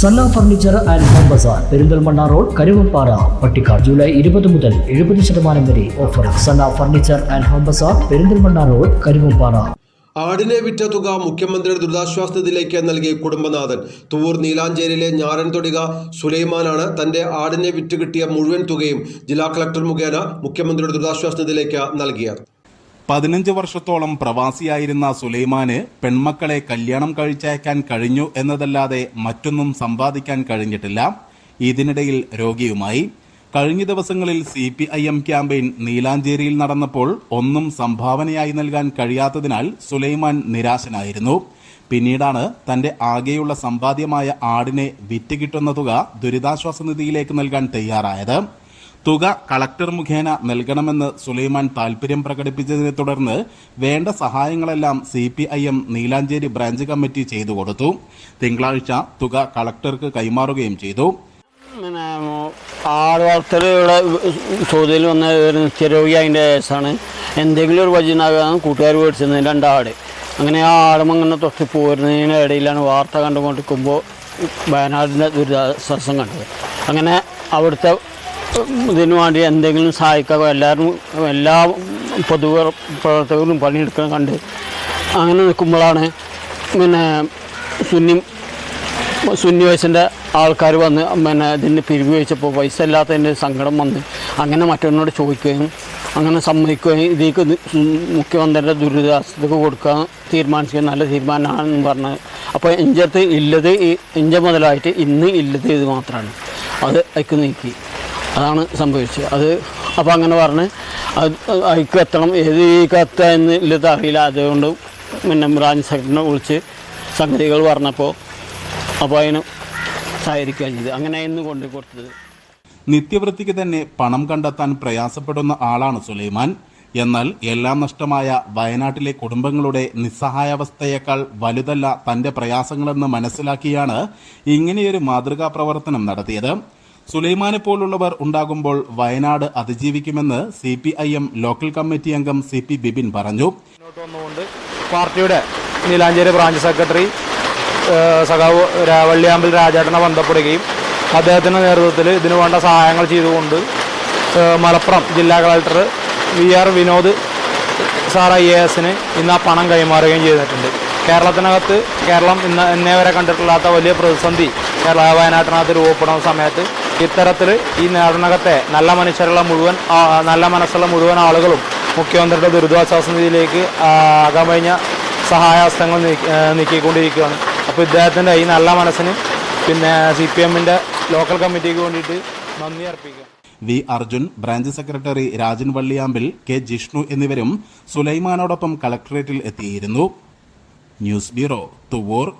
Sanna furniture and home bazaar Perinthalmanna road Karuvappara Pattikkad July ഇരുപത് മുതൽ എഴുപത് ശതമാനം വരെ offer Sanna furniture and home bazaar Perinthalmanna road Karuvappara ആടിനെ വിറ്റ തുക മുഖ്യമന്ത്രിയുടെ ദുരിതാശ്വാസ നിധിയിലേക്ക് നൽകി കുടുംബനാഥൻ. തൂർ നീലാഞ്ചേരിയിലെ ഞാറൻ തൊടിക സുലൈമാനാണ് തന്റെ ആടിനെ വിറ്റ് കിട്ടിയ മുഴുവൻ തുകയും ജില്ലാ കളക്ടർ മുഖേന മുഖ്യമന്ത്രിയുടെ ദുരിതാശ്വാസ നിധിയിലേക്ക് നൽകിയത്. പതിനഞ്ച് വർഷത്തോളം പ്രവാസിയായിരുന്ന സുലൈമാന് പെൺമക്കളെ കല്യാണം കഴിച്ചയക്കാൻ കഴിഞ്ഞു എന്നതല്ലാതെ മറ്റൊന്നും സമ്പാദിക്കാൻ കഴിഞ്ഞിട്ടില്ല. ഇതിനിടയിൽ രോഗിയുമായി. കഴിഞ്ഞ ദിവസങ്ങളിൽ C P I M campaign നീലാഞ്ചേരിയിൽ നടന്നപ്പോൾ ഒന്നും സംഭാവനയായി നൽകാൻ കഴിയാത്തതിനാൽ സുലൈമാൻ നിരാശനായിരുന്നു. പിന്നീടാണ് തന്റെ ആകെയുള്ള സമ്പാദ്യമായ ആടിനെ വിറ്റ് കിട്ടുന്ന തുക ദുരിതാശ്വാസ നിധിയിലേക്ക് നൽകാൻ തയ്യാറായത്. തുക കളക്ടർ മുഖേന നൽകണമെന്ന് സുലൈമാൻ താൽപര്യം പ്രകടിപ്പിച്ചതിനെ തുടർന്ന് വേണ്ട സഹായങ്ങളെല്ലാം C P I M Neelanchery branch committee ചെയ്തു കൊടുത്തു. തിങ്കളാഴ്ച തുക കളക്ടർക്ക് കൈമാറുകയും ചെയ്തു. പിന്നെ ആട് വളർത്തൽ ഇവിടെ വന്ന എന്തെങ്കിലും ഒരു വചനാകാൻ കൂട്ടുകാർ മേടിച്ചത് രണ്ടാട് അങ്ങനെ ആ ആടും അങ്ങനെ തൊട്ട് പോരുന്നതിന് ഇടയിലാണ് വാർത്ത കണ്ടുകൊണ്ടിരിക്കുമ്പോൾ വയനാടിന്റെ ദുരിതാശ്വാസം കണ്ടത്. അങ്ങനെ അവിടുത്തെ ഇതിനു വേണ്ടി എന്തെങ്കിലും സഹായിക്കാൻ എല്ലാവരും എല്ലാ പൊതു പ്രവർത്തകരും പണിയെടുക്കണം കണ്ട് അങ്ങനെ നിൽക്കുമ്പോഴാണ് പിന്നെ സുന്നി സുന്നി വയസ്സിന്റെ ആൾക്കാർ വന്ന് പിന്നെ ഇതിന് പിരിവ് വെച്ചപ്പോൾ പൈസ ഇല്ലാത്തതിന്റെ സങ്കടം വന്ന് അങ്ങനെ മറ്റൊന്നോട് ചോദിക്കുകയും അങ്ങനെ സമ്മതിക്കുകയും ഇതിലേക്ക് മുഖ്യമന്ത്രിയുടെ ദുരിതാശ്വാസത്തേക്ക് കൊടുക്കാൻ തീരുമാനിക്കുക നല്ല തീരുമാനമാണെന്ന് പറഞ്ഞത് അപ്പോൾ ഇഞ്ചത്ത് ഇല്ലത് ഈ ഇഞ്ച മുതലായിട്ട് ഇന്ന് ഇല്ലത് ഇത് മാത്രമാണ്. അത് അയക്ക് നീക്കി. അതാണ് സംഭവിച്ചത്. അത് അപ്പോൾ അങ്ങനെ പറഞ്ഞ് അത് അതിക്ക് എത്തണം. ഏത് ഈ എന്ന് ഇല്ലത് അറിയില്ല. അതുകൊണ്ട് പിന്നെ ബ്രാഞ്ച് സെക്രട്ടറിനെ വിളിച്ച് സംഗതികൾ പറഞ്ഞപ്പോൾ അപ്പോൾ അതിന് സഹകരിക്കുകയും ചെയ്തു അങ്ങനെ ഇന്ന് കൊണ്ടു കൊടുത്തത്. നിത്യവൃത്തിക്ക് തന്നെ പണം കണ്ടെത്താൻ പ്രയാസപ്പെടുന്ന ആളാണ് സുലൈമാൻ. എന്നാൽ എല്ലാം നഷ്ടമായ വയനാട്ടിലെ കുടുംബങ്ങളുടെ നിസ്സഹായാവസ്ഥയേക്കാൾ വലുതല്ല തന്റെ പ്രയാസങ്ങളെന്ന് മനസ്സിലാക്കിയാണ് ഇങ്ങനെയൊരു മാതൃകാ പ്രവർത്തനം നടത്തിയത്. സുലൈമാനെ പോലുള്ളവർ ഉണ്ടാകുമ്പോൾ Wayanad അതിജീവിക്കുമെന്ന് C P I M local committee അംഗം സി പി ബിബിൻ പറഞ്ഞു. പാർട്ടിയുടെ നീലാഞ്ചേരി ബ്രാഞ്ച് സെക്രട്ടറി സഖാവ് വള്ളിയാമ്പിൽ രാജേട്ടനെ ബന്ധപ്പെടുകയും അദ്ദേഹത്തിന്റെ നേതൃത്വത്തിൽ ഇതിനു വേണ്ട സഹായങ്ങൾ ചെയ്തുകൊണ്ട് മലപ്പുറം ജില്ലാ collector V R Vinod sir I A എസിന് ഇന്ന് ആ പണം കൈമാറുകയും ചെയ്തിട്ടുണ്ട്. കേരളത്തിനകത്ത് കേരളം ഇന്ന് ഇന്നേ വരെ കണ്ടിട്ടില്ലാത്ത വലിയ പ്രതിസന്ധി കേരള വയനാട്ടിനകത്ത് രൂപപ്പെടുന്ന സമയത്ത് ഇത്തരത്തിൽ ഈ നാടിനകത്തെ നല്ല മനുഷ്യരുള്ള മുഴുവൻ നല്ല മനസ്സുള്ള മുഴുവൻ ആളുകളും മുഖ്യമന്ത്രിയുടെ ദുരിതാശ്വാസ നിധിയിലേക്ക് അകമഴിഞ്ഞ സഹായഹസ്തങ്ങൾ നീക്കിക്കൊണ്ടിരിക്കുകയാണ്. അപ്പോൾ ഇദ്ദേഹത്തിന്റെ ഈ നല്ല മനസ്സിന് പിന്നെ സി പി എമ്മിന്റെ ലോക്കൽ കമ്മിറ്റിക്ക് വേണ്ടിയിട്ട് നന്ദി അർപ്പിക്കുക. V Arjun branch secretary Rajan Valliyampil K Jishnu എന്നിവരും സുലൈമാനോടൊപ്പം കളക്ടറേറ്റിൽ എത്തിയിരുന്നു. News Bureau. To work